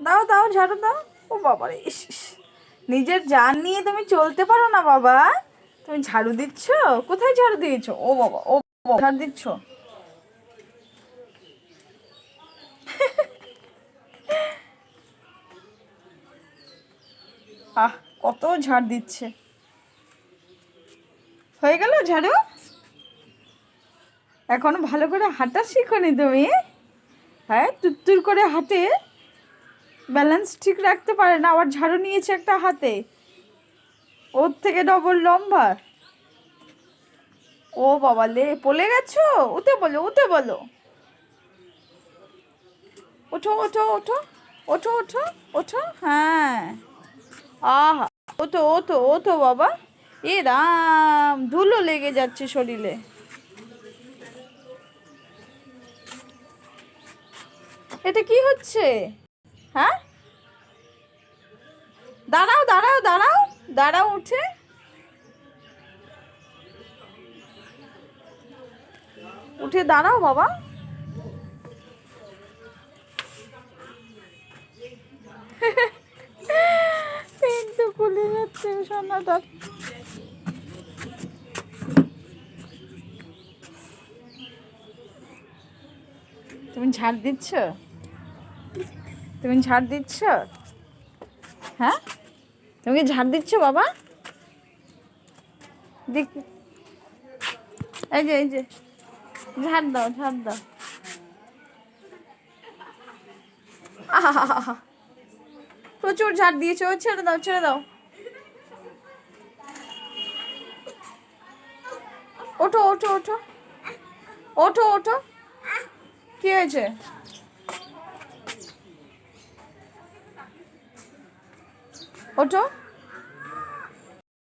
দাও দাও ঝাড়ু দাও। ও বাবা রে। নিজের যান নিয়ে তুমি চলতে পারো না বাবা। তুমি ঝাড়ু দিচ্ছ? কোথায় ঝাড়ু দিয়েছ? ও বাবা ও বাবা, ঝাড়ু দিচ্ছ? আহ কত ঝাড় দিচ্ছে। হয়ে গেল ঝাড়ু? এখনও ভালো করে হাঁটা শিখনি তুমি হ্যাঁ? তুত্তুর করে হাঁটে। ব্যালেন্স ঠিক রাখতে পারে না, আবার ঝাড়ু নিয়েছে একটা হাতে। ওর থেকে ডবল লম্বা। ও বাবা লে, পলে গেছো? উঠে বলো উঠে বলো ওঠো ওঠো ওঠো ওঠো ওঠো ওঠো হ্যাঁ। আহা, ওঠো ওঠো ওঠো বাবা। এ রাম, ধুলো লেগে যাচ্ছে শরীরে। এটা কি হচ্ছে? হ্যাঁ? দাঁড়াও দাঁড়াও দাঁড়াও দাঁড়াও উঠে। উঠে দাঁড়াও বাবা। যাচ্ছে তুমি ঝাড় দিচ্ছ? তুমি ঝাড় দিচ্ছ? হ্যাঁ? তুমি কি ঝাড় দিচ্ছ বাবা? দেখ এই যে এই যে। ঝাড় দাও ঝাড় দাও। প্রচুর ঝাড় দিয়েছ ছেড়ে দাও ছেড়ে দাও। ওঠো ওঠো ওঠো। ওঠো ওঠো। কি হয়েছে? ওঠো